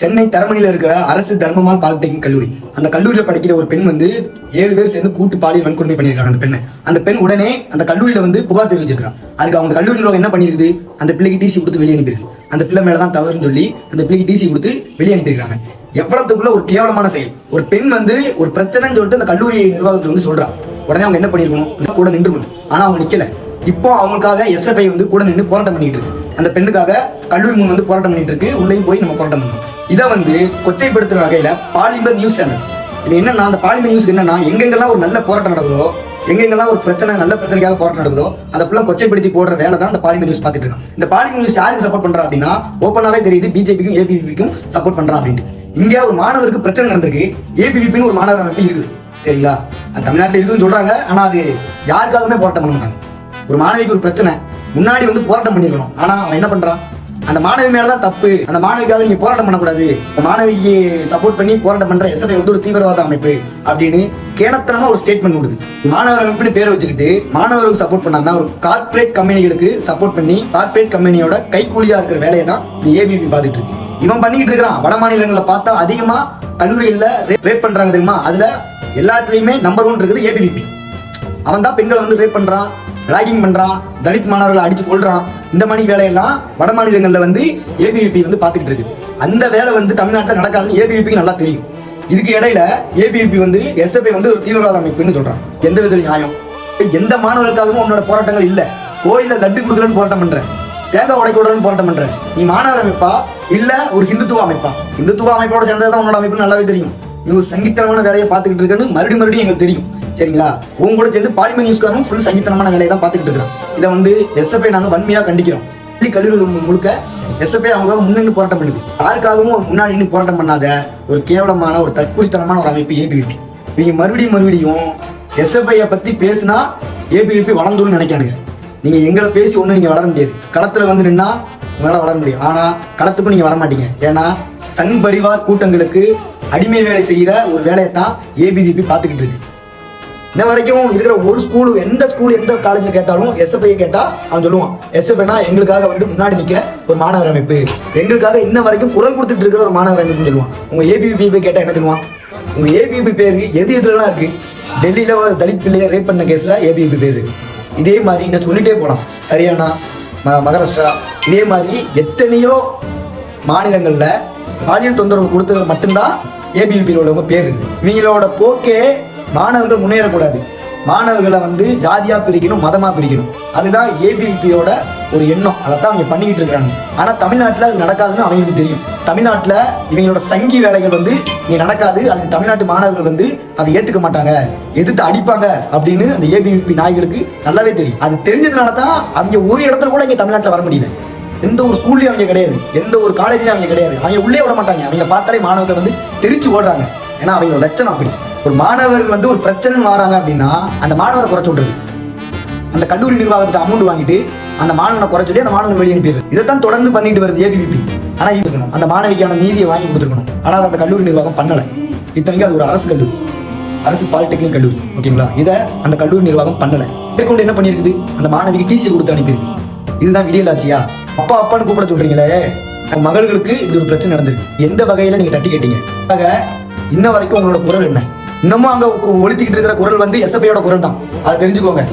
சென்னை தரமணியில் இருக்கிற அரசு தர்மமால் பாலிடெக்னிக் கல்லூரி. அந்த கல்லூரியில் படிக்கிற ஒரு பெண் வந்து ஏழு பேர் சேர்ந்து கூட்டு பாலியல் வன்கொடுமை பண்ணியிருக்காங்க அந்த பெண்ணை. அந்த பெண் உடனே அந்த கல்லூரியில் வந்து புகார் தெரிவிச்சிருக்கான் அதுக்கு அவங்க கல்லூரி நிர்வாகம் என்ன பண்ணிருக்குது? அந்த பிள்ளைக்கு டிசி கொடுத்து வெளியே அனுப்பிடுது அந்த பிள்ளை மேலே தான் தவறுன்னு சொல்லி அந்த பிள்ளைக்கு டிசி கொடுத்து வெளியே அனுப்பியிருக்காங்க. எவ்வளவுக்குள்ள ஒரு கேவலமான செயல். ஒரு பெண் வந்து ஒரு பிரச்சனைன்னு சொல்லிட்டு அந்த கல்லூரி நிர்வாகத்தில் வந்து சொல்றான் உடனே அவங்க என்ன பண்ணிருக்கணும்? கூட நின்றுக்கணும். ஆனால் அவங்க நிக்கல. இப்போ அவங்களுக்காக எஸ்எஃப்ஐ வந்து கூட நின்று போராட்டம் பண்ணிட்டு இருக்கு. அந்த பெண்ணுக்காக கல்லூரி முன் வந்து போராட்டம் பண்ணிட்டு இருக்கு. உள்ளேயும் போய் நம்ம போராட்டம் பண்ணணும். இதை வந்து கொச்சைப்படுத்துற வகையில் பாலிமர் நியூஸ் சேனல் இப்போ என்னன்னா அந்த பாலிமர் நியூஸ்க்கு என்னன்னா எங்கெங்கெல்லாம் ஒரு நல்ல போராட்டம் நடக்குதோ எங்கெங்கெல்லாம் ஒரு பிரச்சனை நல்ல பிரச்சனைக்காக போராட்டம் நடக்குதோ அதை ஃபுல்லாக கொச்சைப்படுத்தி போடுற வேலை தான் அந்த பாலிமர் நியூஸ் பார்த்துட்டு இருக்கான் இந்த பாலிமர் நியூஸ் யாருக்கு சப்போர்ட் பண்ணுறா அப்படின்னா ஓப்பனாகவே தெரியுது பிஜேபிக்கும் ஏபிபிக்கும் சப்போர்ட் பண்ணுறான் அப்படின்ட்டு. இங்கே ஒரு மாணவருக்கு பிரச்சனை நடந்திருக்கு ஏபிவிபின்னு ஒரு மாணவர் அமைப்பு இருக்குது. சரிங்களா? அது தமிழ்நாட்டில் இருக்குதுன்னு சொல்றாங்க ஆனால் அது யாருக்காகவுமே போராட்டம் பண்ண மாட்டாங்க. ஒரு மாணவிக்கு ஒரு பிரச்சனை முன்னாடி வந்து போராட்டம் பண்ணிருக்கணும். ஆனால் அவன் என்ன பண்ணுறான் அந்த மாணவி மேலதான் தப்பு. அந்த மாணவிக்காக நீங்க போராட்டம் பண்ணக்கூடாது. அந்த மாணவிக்கு சப்போர்ட் பண்ணி போராட்டம் பண்ற எஸ்எஃப்ஐ வந்து ஒரு தீவிரவாத அமைப்பு அப்படின்னு கேணத்தனமா ஒரு ஸ்டேட்மெண்ட் கொடுது மாணவர் அமைப்புன்னு பேரை வச்சுக்கிட்டு மாணவர்களுக்கு சப்போர்ட் பண்ணாம ஒரு கார்ப்பரேட் கம்பெனிகளுக்கு சப்போர்ட் பண்ணி கார்பரேட் கம்பெனியோட கைக்கூலியா இருக்கிற வேலையை தான் இந்த ஏபிபி பார்த்துட்டு இருக்கு. இவன் பண்ணிட்டு இருக்கிறான். வட மாநிலங்களை பார்த்தா அதிகமா கல்லூரியில் ரேப் பண்றாங்க தெரியுமா? அதுல எல்லாத்துலயுமே நம்பர் ஒன் இருக்குது ஏபிவிபி அவன் தான் பெண்களை வந்து ரேப் பண்றான் ராகிங் பண்றான் தலித் மாணவர்களை அடிச்சு கொள்றான் இந்த மாதிரி வேலையெல்லாம் வட மாநிலங்களில் வந்து ஏபிவிபி வந்து பார்த்துக்கிட்டு இருக்கு அந்த வேலை வந்து தமிழ்நாட்டில் நடக்காதுன்னு ஏபிவிபிக்கு நல்லா தெரியும். இதுக்கு இடையில ஏபிவிபி வந்து எஸ்எஃப்ஐ வந்து ஒரு தீவிரவாத அமைப்புன்னு சொல்கிறான் எந்த வித நியாயம்? எந்த மாணவர்களுக்காகவும் உன்னோட போராட்டங்கள் இல்லை. கோயிலில் லட்டு கொடுக்குறேன்னு போராட்டம் பண்ணுறேன் தேங்காய் உடைக்க விடுறேன்னு போராட்டம் பண்ணுறேன் நீ மாணவர் அமைப்பா? இல்ல ஒரு ஹிந்துத்துவ அமைப்பா? ஹிந்துத்துவ அமைப்போட சேர்ந்தது தான் உன்னோட அமைப்பு நல்லாவே தெரியும். நீ ஒரு சங்கித்தனமான வேலையை பார்த்துக்கிட்டு இருக்கேன்னு மறுபடியும் மறுபடியும் எங்களுக்கு தெரியும். சரிங்களா? உங்க கூட சேர்ந்து பாலிமர் நியூஸ்காரனும் ஃபுல் சங்கித்தனமான வேலையை தான் பார்த்துக்கிட்டு இருக்கிறான். இதை வந்து எஸ்எஃப்ஐ நாங்கள் வன்மையாக கண்டிக்கிறோம். பள்ளி கல்லூரிகள் முழுக்க எஸ்எஃப்ஐ அவங்க முன்னின்று போராட்டம் பண்ணுது யாருக்காகவும் முன்னாடி நின்று போராட்டம் பண்ணாத ஒரு கேவலமான ஒரு தற்கூலித்தனமான ஒரு அமைப்பு ஏபிவிபி. நீங்க மறுபடியும் மறுபடியும் எஸ்எஃப்ஐயை பத்தி பேசினா ஏபிவிபி வளர்ந்துருன்னு நினைக்கானுங்க நீங்க எங்களை பேசி ஒன்றும் நீங்க வளர முடியாது. களத்துல வந்து நின்னா உங்களால் வளர முடியும் ஆனா களத்துக்கும் நீங்க வர மாட்டீங்க. ஏன்னா சங் பரிவார் கூட்டங்களுக்கு அடிமை வேலை செய்யற ஒரு வேலையை தான் ஏபிவிபி பார்த்துக்கிட்டு இருக்கு. இன்ன வரைக்கும் இருக்கிற ஒரு ஸ்கூல் எந்த ஸ்கூல் எந்த காலேஜில் கேட்டாலும் எஸ்எஃப்ஐ கேட்டா அவன் சொல்லுவான். எஸ்எஃப்ஐனா எங்களுக்காக வந்து முன்னாடி நிக்கிற ஒரு மாணவர் அமைப்பு. எங்களுக்காக இன்ன வரைக்கும் குரல் கொடுத்துட்டு இருக்கிற ஒரு மாணவர் அமைப்புன்னு சொல்லுவான். உங்க ஏபிபி போய் கேட்டா என்ன சொல்லுவான்? உங்க ஏபிபி பேரு எது எதுலலாம் இருக்கு? டெல்லியில ஒரு தலித் பிள்ளையை ரேப் பண்ண கேஸ்ல ஏபிபி பேரு இதே மாதிரி நான் சொல்லிட்டே போலாம். ஹரியானா ம- மகாராஷ்டிரா இதே மாதிரி எத்தனையோ மாநிலங்களில் பாலியல் தொந்தரவு கொடுத்தது மட்டும்தான் ஏபிபியில் உள்ளவங்க பேர் இருக்குது. இவங்களோட போக்கே மாணவர்கள் முன்னேறக்கூடாது. மாணவர்களை வந்து ஜாதியாக பிரிக்கணும் மதமாக பிரிக்கணும். அதுதான் ஏபிபியோட ஒரு எண்ணம். அதைத்தான் அவங்க பண்ணிக்கிட்டு இருக்கிறாங்க. ஆனால் தமிழ்நாட்டில் அது நடக்காதுன்னு அவங்களுக்கு தெரியும். தமிழ்நாட்டில் இவங்களோட சங்கி வேலைகள் வந்து இங்கே நடக்காது. அதுக்கு தமிழ்நாட்டு மாணவர்கள் வந்து அதை ஏற்றுக்க மாட்டாங்க. எதிர்த்து அடிப்பாங்க அப்படின்னு அந்த ஏபிவிபி நாய்களுக்கு நல்லாவே தெரியும். அது தெரிஞ்சதுனால தான் அவங்க ஒரு இடத்துல கூட இங்கே தமிழ்நாட்டில் வர முடியல. எந்த ஒரு ஸ்கூல்லையும் அவங்க கிடையாது. எந்த ஒரு காலேஜ்லையும் அவங்க கிடையாது. அவங்க உள்ளே விட மாட்டாங்க. அவங்க பார்த்தாலே மாணவர்கள் வந்து தெரிச்சு ஓடுறாங்க. ஏன்னா அவங்களோட லட்சணம் அப்படி. ஒரு மாணவர்கள் வந்து ஒரு பிரச்சனைன்னு வராங்க அப்படின்னா அந்த மாணவரை குறைச்சு விடுறது அந்த கல்லூரி நிர்வாகத்துக்கு அமௌண்ட் வாங்கிட்டு அந்த மாணவனை குறை சொல்லி அந்த மாணவனை வெளியே அனுப்பிடுது இதைத்தான் தொடர்ந்து பண்ணிட்டு வருது ஏபிவிபி ஆனா இருக்கணும். அந்த மாணவிக்கான நீதியை வாங்கி கொடுத்துருக்கணும். ஆனா அதை அந்த கல்லூரி நிர்வாகம் பண்ணல. இத்தனைக்கும் அது ஒரு அரசு கல்லூரி. அரசு பாலிடெக்னிக் கல்லூரி. ஓகேங்களா இதை அந்த கல்லூரி நிர்வாகம் பண்ணல. மேற்கொண்டு என்ன பண்ணியிருக்குது? அந்த மாணவிக்கு டிசி கொடுத்து அனுப்பியிருக்கு. இதுதான் விடியல் அப்பா அப்பான்னு கூப்பிட சொல்றீங்களே. மகள்களுக்கு இது ஒரு பிரச்சனை நடந்திருக்கு. எந்த வகையில நீங்க தட்டி கேட்டீங்க? ஆக இன்ன வரைக்கும் உங்களோட குரல் என்ன? இன்னமும் அங்க ஒழித்திக்கிட்டு இருக்கிற குரல் வந்து எஸ்எஃப்ஐயோட குரல் தான் அதை தெரிஞ்சுக்கோங்க.